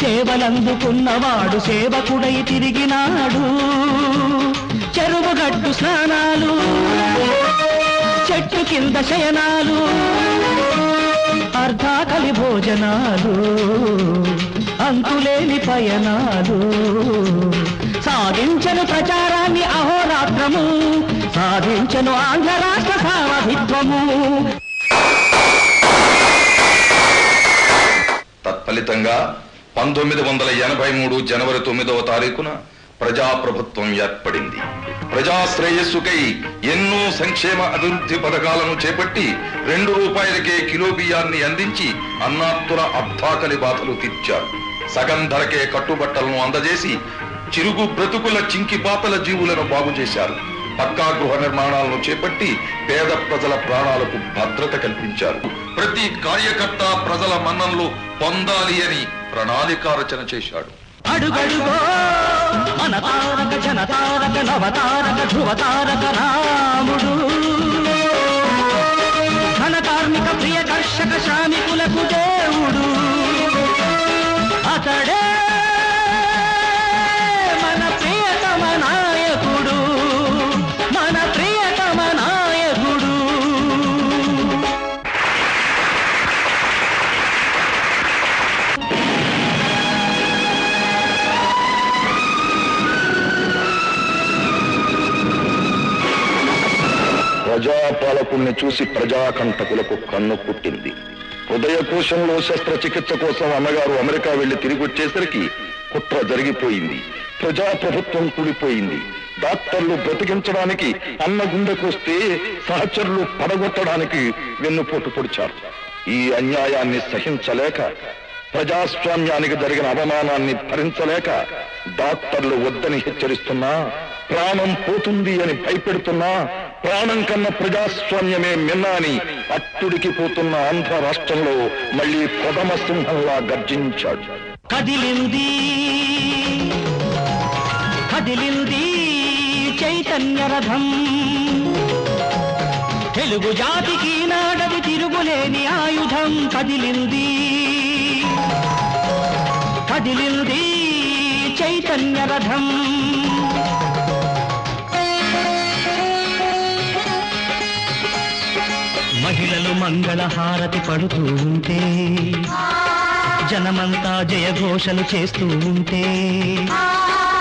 సేవలందుకున్నవాడు సేవకుడై తిరిగినాడు. చెరువు గట్టు స్నానాలు చెట్టు కింద శయనాలు అర్ధాకలి భోజనాలు అంతులేని పయనాలు. సాధించను ప్రచారాన్ని అహోరాత్రము సాధించను ఆంధ్ర రాష్ట్ర సావధిత్వము తత్ఫలితంగా పంతొమ్మిది వందల ఎనభై మూడు జనవరి తొమ్మిదవ తారీఖున ప్రజాప్రభుత్వం ఏర్పడింది. ప్రజా శ్రేయస్సుకై ఎన్నో సంక్షేమ అభివృద్ధి పథకాలను చేపట్టి రెండు రూపాయలకే కిలో బియ్యాన్ని అందించి అన్నాత్తుల అర్థాకలి బాధలు తీర్చారు. సగం ధరకే కట్టుబట్టలను అందజేసి చిరుగు బ్రతుకుల చింకిపాతల జీవులను బాగు చేశారు పక్కా గృహ నిర్మాణాలను చేపట్టి పేద ప్రజల ప్రాణాలకు భద్రత కల్పించారు. ప్రతి కార్యకర్త ప్రజల మన్ననలు పొందాలి అని ప్రణాళిక రచన చేశాడు. అడుగడుగో మన నవతారక ధ్రువ రాముడు. ధన కార్మిక ప్రియ కర్షక శ్రామికులకు ప్రజాపాలకుల్ని చూసి ప్రజాకంటకులకు కన్ను పుట్టింది. హృదయ కోశంలో శస్త్రచికిత్స కోసం అన్నగారు అమెరికా వెళ్ళి తిరిగి వచ్చేసరికి కుట్ర జరిగిపోయింది. ప్రజాప్రభుత్వం కూలిపోయింది. డాక్టర్లు బ్రతికించడానికి అన్న గుండెకొస్తే సహచరులు పడగొట్టడానికి వెన్నుపోటు పొడిచారు. ఈ అన్యాయాన్ని సహించలేక ప్రజాస్వామ్యానికి జరిగిన అవమానాన్ని భరించలేక డాక్టర్లు వద్దని హెచ్చరిస్తున్నా ప్రాణం పోతుంది అని భయపెడుతున్నా ప్రాణం కన్న ప్రజాస్వామ్యమే మిన్నాని. అట్టుడికి పోతున్న ఆంధ్ర రాష్ట్రంలో మళ్ళీ ప్రథమ సింహంలా గర్జించాడు. కదిలింది. కదిలింది చైతన్య రథం. తెలుగు జాతికి నాడది తిరుగులేని ఆయుధం. కదిలింది. కదిలింది చైతన్య రథం. మహిళలు మంగళ హారతి పడుతూ ఉంటే జనమంతా జయఘోషలు చేస్తూ ఉంటే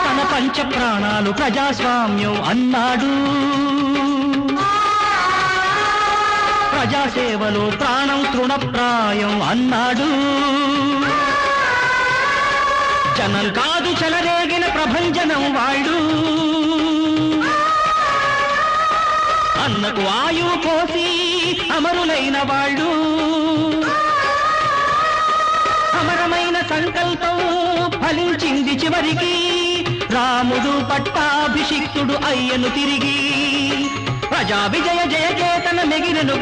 తన పంచ ప్రాణాలు ప్రజాస్వామ్యం అన్నాడు. ప్రజాసేవలో ప్రాణం తృణప్రాయం అన్నాడు. జనం కాదు చెలరేగిన ప్రభంజనం వాళ్ళు అన్నకు ఆయువు కోసి అమరులైన వాళ్ళు. అమరమైన సంకల్పం ఫలించింది చివరికి. రాముడు పట్టాభిషిక్తుడు అయ్యను తిరిగి. ప్రజా విజయ జయ చేతన మెగిరెను